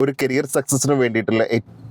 ഒരു കരിയർ സക്സസിന് വേണ്ടിയിട്ടുള്ള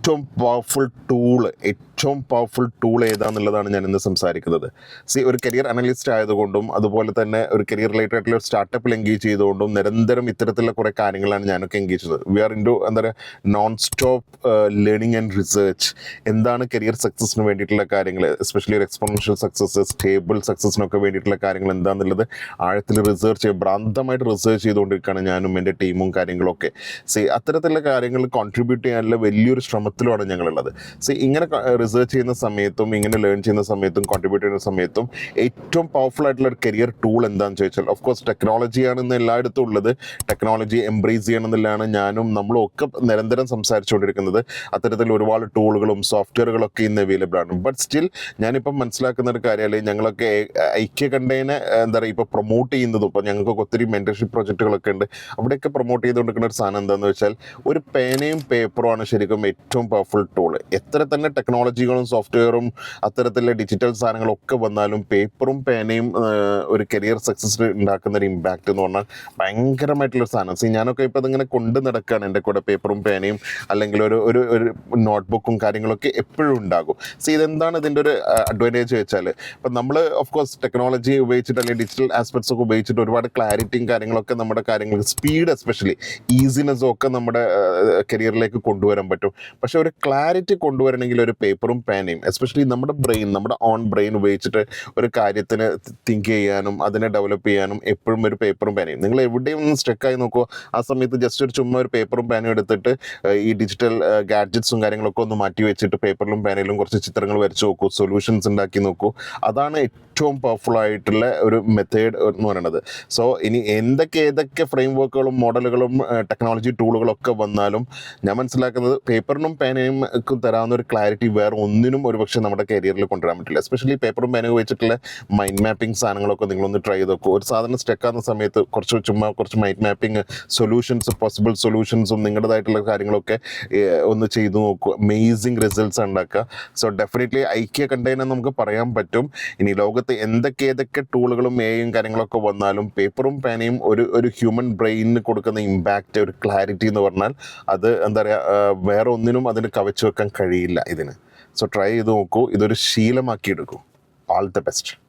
ഏറ്റവും പവർഫുൾ ടൂൾ ഏറ്റവും പവർഫുൾ ടൂൾ ഏതാന്നുള്ളതാണ് ഞാൻ ഇന്ന് സംസാരിക്കുന്നത്. സി ഒരു കരിയർ അനലിസ്റ്റ് ആയതുകൊണ്ടും അതുപോലെ തന്നെ ഒരു കരിയർ റിലേറ്റഡ് ആയിട്ടുള്ള സ്റ്റാർട്ടപ്പിൽ എൻഗേജ് ചെയ്തുകൊണ്ടും നിരന്തരം ഇത്തരത്തിലുള്ള കുറേ കാര്യങ്ങളാണ് ഞാനൊക്കെ എൻഗേജ് ചെയ്തത് വി ആർ ഇൻ ടു എന്താ പറയുക non stop learning and research എന്താണ് കരിയർ സക്സസിന് വേണ്ടിയിട്ടുള്ള കാര്യങ്ങൾ എസ്പെഷ്യലി ഒരു എക്സ്പോണൻഷ്യൽ സക്സസ് സ്റ്റേബിൾ സക്സസിനൊക്കെ വേണ്ടിയിട്ടുള്ള കാര്യങ്ങൾ എന്താണെന്നുള്ളത് ആഴത്തിൽ റിസർച്ച് ചെയ്യും ഭ്രാന്തമായിട്ട് റിസർച്ച് ചെയ്തുകൊണ്ടിരിക്കുകയാണ് ഞാനും എന്റെ ടീമും കാര്യങ്ങളൊക്കെ. സി അത്തരത്തിലുള്ള കാര്യങ്ങൾ കോൺട്രിബ്യൂട്ട് ചെയ്യാനുള്ള വലിയൊരു ശ്രമത്തിലുമാണ് ഞങ്ങളുള്ളത്. സോ ഇങ്ങനെ റിസർച്ച് ചെയ്യുന്ന സമയത്തും ഇങ്ങനെ ലേൺ ചെയ്യുന്ന സമയത്തും കോൺട്രിബ്യൂട്ട് ചെയ്യുന്ന സമയത്തും ഏറ്റവും പവർഫുൾ ആയിട്ടുള്ള ഒരു കരിയർ ടൂൾ എന്താണെന്ന് ചോദിച്ചാൽ ഓഫ് കോഴ്സ് ടെക്നോളജിയാണ് ഇന്ന് എല്ലായിടത്തും ഉള്ളത്. ടെക്നോളജി എംബ്രേസ് ചെയ്യണം എന്നുള്ളതാണ് ഞാനും നമ്മളും ഒക്കെ നിരന്തരം സംസാരിച്ചുകൊണ്ടിരിക്കുന്നത്. അത്തരത്തിൽ ഒരുപാട് ടൂളുകളും സോഫ്റ്റ്വെയറുകളൊക്കെ ഇന്ന് അവൈലബിൾ ആണ്. ബട്ട് സ്റ്റിൽ ഞാനിപ്പം മനസ്സിലാക്കുന്ന ഒരു കാര്യം അല്ലെങ്കിൽ ഞങ്ങളൊക്കെ ഐക്യകണ്ഠേനെ എന്താ പറയുക ഇപ്പോൾ പ്രൊമോട്ട് ചെയ്യുന്നതും ഇപ്പോൾ ഞങ്ങൾക്കൊക്കെ ഒത്തിരി മെന്റർഷിപ്പ് പ്രൊജക്റ്റുകളൊക്കെ ഉണ്ട്. അവിടെയൊക്കെ പ്രൊമോട്ട് ചെയ്തുകൊണ്ടിരിക്കുന്ന ഒരു സാധനം എന്താണെന്ന് വെച്ചാൽ ഒരു പേനയും പേപ്പറും ആണ് ശരിക്കും ഏറ്റവും പവർഫുൾ ടൂൾ എത്ര തന്നെ ടെക്നോളജികളും സോഫ്റ്റ്വെയറും അത്തരത്തിലെ ഡിജിറ്റൽ സാധനങ്ങളും ഒക്കെ വന്നാലും പേപ്പറും പേനയും ഒരു കരിയർ സക്സസ് ഉണ്ടാക്കുന്ന ഒരു ഇമ്പാക്റ്റ് എന്ന് പറഞ്ഞാൽ ഭയങ്കരമായിട്ടുള്ള സാധനം. സി ഞാനൊക്കെ ഇപ്പോൾ അതിങ്ങനെ കൊണ്ട് നടക്കുകയാണ് എന്റെ കൂടെ പേപ്പറും പേനയും അല്ലെങ്കിൽ ഒരു ഒരു ഒരു നോട്ട്ബുക്കും കാര്യങ്ങളൊക്കെ എപ്പോഴും ഉണ്ടാകും. സി ഇതെന്താണ് ഇതിന്റെ ഒരു അഡ്വാന്റേജ് വെച്ചാൽ ഇപ്പം നമ്മൾ ഓഫ് കോഴ്സ് ടെക്നോളജി ഉപയോഗിച്ചിട്ട് അല്ലെങ്കിൽ ഡിജിറ്റൽ ആസ്പെക്ട്സ് ഒക്കെ ഉപയോഗിച്ചിട്ട് ഒരുപാട് ക്ലാരിറ്റിയും കാര്യങ്ങളൊക്കെ നമ്മുടെ കാര്യങ്ങൾ സ്പീഡ് എസ്പെഷ്യലി ഈസിനെസ്സും ഒക്കെ നമ്മുടെ കരിയറിലേക്ക് കൊണ്ടുവരാൻ പറ്റും. പക്ഷെ ഒരു ക്ലാരിറ്റി കൊണ്ടുവരണമെങ്കിൽ ഒരു പേപ്പറും പേനയും എസ്പെഷ്യലി നമ്മുടെ ബ്രെയിൻ നമ്മുടെ ഓൺ ബ്രെയിൻ ഉപയോഗിച്ചിട്ട് ഒരു കാര്യത്തിന് തിങ്ക് ചെയ്യാനും അതിനെ ഡെവലപ്പ് ചെയ്യാനും എപ്പോഴും ഒരു പേപ്പറും പേനയും നിങ്ങൾ എവിടെയും ഒന്ന് സ്റ്റക്കായി നോക്കുമോ ആ സമയത്ത് ജസ്റ്റ് ഒരു ചുമ്മാ ഒരു പേപ്പറും പേനയും എടുത്തിട്ട് ഈ ഡിജിറ്റൽ ഗാഡ്ജറ്റ്സും കാര്യങ്ങളൊക്കെ ഒന്ന് മാറ്റി വെച്ചിട്ട് പേപ്പറിലും പേനയിലും കുറച്ച് ചിത്രങ്ങൾ വരച്ച് നോക്കൂ. സൊല്യൂഷൻസ് ഉണ്ടാക്കി നോക്കൂ. അതാണ് ഏറ്റവും പവർഫുൾ ആയിട്ടുള്ള ഒരു മെത്തേഡ് എന്ന് പറയുന്നത് സോ ഇനി എന്തൊക്കെ ഏതൊക്കെ ഫ്രെയിം വർക്കുകളും മോഡലുകളും ടെക്നോളജി ടൂളുകളൊക്കെ വന്നാലും ഞാൻ മനസ്സിലാക്കുന്നത് പേപ്പറിനും പേനയും തരാവുന്ന ഒരു ക്ലാരിറ്റി വേറെ ഒന്നിനും ഒരുപക്ഷെ നമ്മുടെ കരിയറിൽ കൊണ്ടുവരാൻ പറ്റില്ല. എസ്പെഷ്യലി പേപ്പറും പേനയും വെച്ചിട്ടുള്ള മൈൻഡ് മാപ്പിംഗ് സാധനങ്ങളൊക്കെ നിങ്ങളൊന്ന് ട്രൈ ചെയ്ത് നോക്കൂ ഒരു സാധനം സ്റ്റക്ക് ആകുന്ന സമയത്ത് കുറച്ച് ചുമ്മാ കുറച്ച് മൈൻഡ് മാപ്പിംഗ് സൊല്യൂഷൻസ് പോസിബിൾ സൊല്യൂഷൻസും നിങ്ങളുടേതായിട്ടുള്ള കാര്യങ്ങളൊക്കെ ഒന്ന് ചെയ്തു നോക്കൂ. അമേസിങ് റിസൾട്ട്സ് ഉണ്ടാക്കുക. സോ ഡെഫിനറ്റ്ലി ഐക്യ കണ്ടെയ്നർ നമുക്ക് പറയാൻ പറ്റും. ഇനി ലോകത്ത് എന്തൊക്കെ ഏതൊക്കെ ടൂളുകളും എയും കാര്യങ്ങളൊക്കെ വന്നാലും പേപ്പറും പേനയും ഒരു ഒരു ഹ്യൂമൻ ബ്രെയിനിന് കൊടുക്കുന്ന ഇമ്പാക്റ്റ് ഒരു ക്ലാരിറ്റി എന്ന് പറഞ്ഞാൽ അത് എന്താ പറയുക വേറെ ഒന്നിനും അതിന് കവച്ചു വെക്കാൻ കഴിയില്ല ഇതിന്. സോ ട്രൈ ചെയ്ത് നോക്കൂ. ഇതൊരു ശീലമാക്കി എടുക്കൂ. All the best